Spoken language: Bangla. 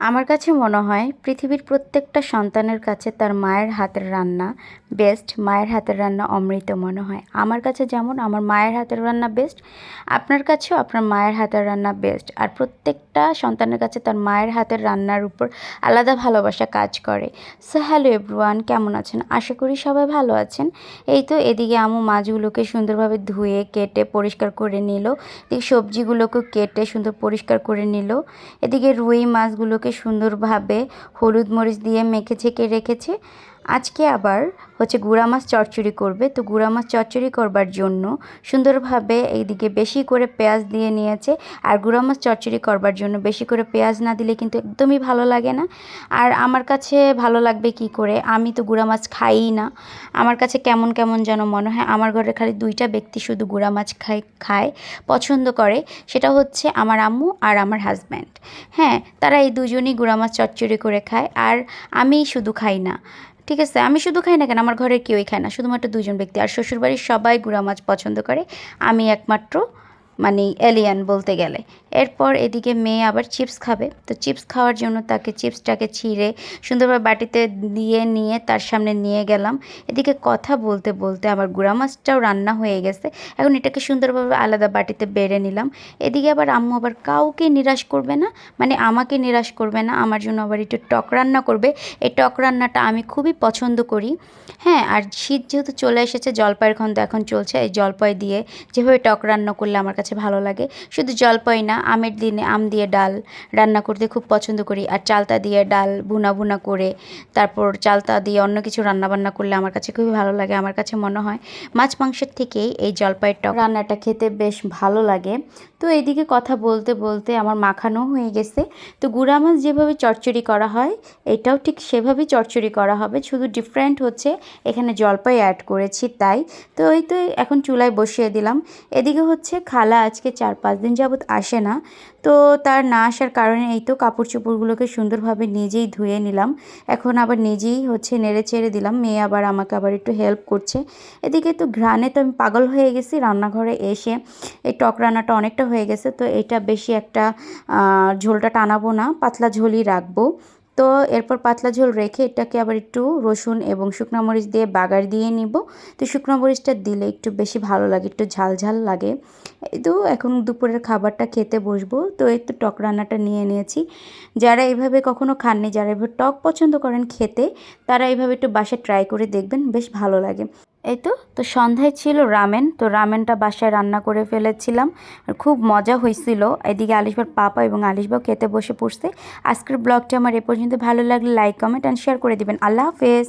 আমার কাছে মনে হয় পৃথিবীর প্রত্যেকটা সন্তানের কাছে তার মায়ের হাতের রান্না বেস্ট মায়ের হাতের রান্না অমৃত মনে হয়। আমার কাছে যেমন আমার মায়ের হাতের রান্না বেস্ট আপনার কাছেও আপনার মায়ের হাতের রান্না বেস্ট আর প্রত্যেকটা সন্তানের কাছে তার মায়ের হাতের রান্নার উপর আলাদা ভালোবাসা কাজ করে। সো হ্যালো এভরিওয়ান কেমন আছেন? আশা করি সবাই ভালো আছেন। এই তো এদিকে আমু মাছগুলোকে সুন্দরভাবে ধুয়ে, কেটে, পরিষ্কার করে নিল। এদিকে সবজিগুলোকে কেটে সুন্দর পরিষ্কার করে নিল। এদিকে রুই মাছগুলোকে সুন্দরভাবে হলুদ মরিচ দিয়ে মেখে ছেঁকে রেখেছি। আজকে আবার হচ্ছে গুঁড়া মাছ চচ্চড়ি করবে। তো গুঁড়া মাছ চচ্চড়ি করবার জন্য সুন্দরভাবে এইদিকে বেশি করে পেঁয়াজ দিয়ে নিয়েছে। আর গুঁড়া মাছ চচ্চড়ি করবার জন্য বেশি করে পেঁয়াজ না দিলে কিন্তু একদমই ভালো লাগে না। আর আমার কাছে ভালো লাগবে কি করে? আমি তো গুঁড়া মাছ খাইই না। আমার কাছে কেমন কেমন যেন মনে হয়, আমার ঘরে খালি দুইটা ব্যক্তি শুধু গুঁড়া মাছ খায় খায়, পছন্দ করে। সেটা হচ্ছে আমার আম্মু আর আমার হাজব্যান্ড হ্যাঁ তারা এই দুজনই গুঁড়া মাছ চচ্চড়ি করে খায়। আর আমি শুধু খাই না। ঠিক আছে? আমি শুধু খাই না কেন? আমার ঘরের কেউই খায় না, শুধুমাত্র দুজন ব্যক্তি। আর শ্বশুরবাড়ির সবাই গুঁড়া মাছ পছন্দ করে। আমি একমাত্র মানে এলিয়ান বলতে গেলে। এরপর এদিকে মেয়ে আবার চিপস খাবে। তো চিপস খাওয়ার জন্য তাকে চিপসটাকে ছিঁড়ে সুন্দরভাবে বাটিতে দিয়ে নিয়ে তার সামনে নিয়ে গেলাম। এদিকে কথা বলতে বলতে আমার গুঁড়া মাছটাও রান্না হয়ে গেছে। এখন এটাকে সুন্দরভাবে আলাদা বাটিতে বেড়ে নিলাম। এদিকে আবার আম্মু আবার কাউকে নিরাশ করবে না মানে আমাকে নিরাশ করবে না, আমার জন্য আবার একটু টক রান্না করবে। এই টক রান্নাটা আমি খুবই পছন্দ করি। হ্যাঁ আর শীত যেহেতু চলে এসেছে, জলপাইয়ের খন্দ এখন চলছে, এই জলপাই দিয়ে যেভাবে টক রান্না করলে আমার কাছে ভালো লাগে। শুধু জলপাই না, আমের দিনে আম দিয়ে ডাল রান্না করতে খুব পছন্দ করি। আর চালতা দিয়ে ডাল ভুনা ভুনা করে, তারপর চালতা দিয়ে অন্য কিছু রান্না বান্না করলে আমার কাছে খুবই ভালো লাগে। আমার কাছে মনে হয় মাছ মাংসের থেকেই এই জলপাইয়ের টক রান্নাটা খেতে বেশ ভালো লাগে। তো এইদিকে কথা বলতে বলতে আমার মাখানো হয়ে গেছে। তো গুঁড়া মাছ যেভাবে চচ্চড়ি করা হয়, এটাও ঠিক সেভাবেই চচ্চড়ি করা হবে। শুধু ডিফারেন্ট হচ্ছে, এখানে জলপাই অ্যাড করেছি তাই। তো ওই তো এখন চুলায় বসিয়ে দিলাম। এদিকে হচ্ছে খালা আজকে চার পাঁচ দিন যাবৎ আসে না। তো তার না আসার কারণে এই তো কাপড় চোপড়গুলোকে সুন্দরভাবে নিজেই ধুয়ে নিলাম। এখন আবার নিজেই হচ্ছে নেড়ে চেড়ে দিলাম। মেয়ে আবার আমাকে আবার একটু হেল্প করছে। এদিকে তো ঘ্রাণে তো আমি পাগল হয়ে গেছি রান্নাঘরে এসে। এই টক রান্নাটা অনেকটা হয়ে গেছে। তো এটা বেশি একটা ঝোলটা টানাবো না, পাতলা ঝোলই রাখব। তো এরপর পাতলা ঝোল রেখে এটাকে আবার একটু রসুন এবং শুকনো মরিচ দিয়ে বাগার দিয়ে নিব। তো শুকনো মরিচটা দিলে একটু বেশি ভালো লাগে, একটু ঝাল ঝাল লাগে। তো এখন দুপুরের খাবারটা খেতে বসবো। তো এই তো টক রান্নাটা নিয়ে নিয়েছি। যারা এইভাবে কখনো খাননি, যারা এভাবে টক পছন্দ করেন খেতে, তারা এইভাবে একটু বাসায় ট্রাই করে দেখবেন, বেশ ভালো লাগে। এই তো তো সন্ধ্যায় ছিল রামেন, তো রামেনটা বাসায় রান্না করে ফেলেছিলাম। আর খুব মজা হয়েছিল। এদিকে আলিশবার পাপা এবং আলিশবাও খেতে বসে পড়ছে। আজকের ব্লগটি আমার এ পর্যন্ত। ভালো লাগলে লাইক কমেন্ট অ্যান্ড শেয়ার করে দিবেন। আল্লাহ হাফেজ।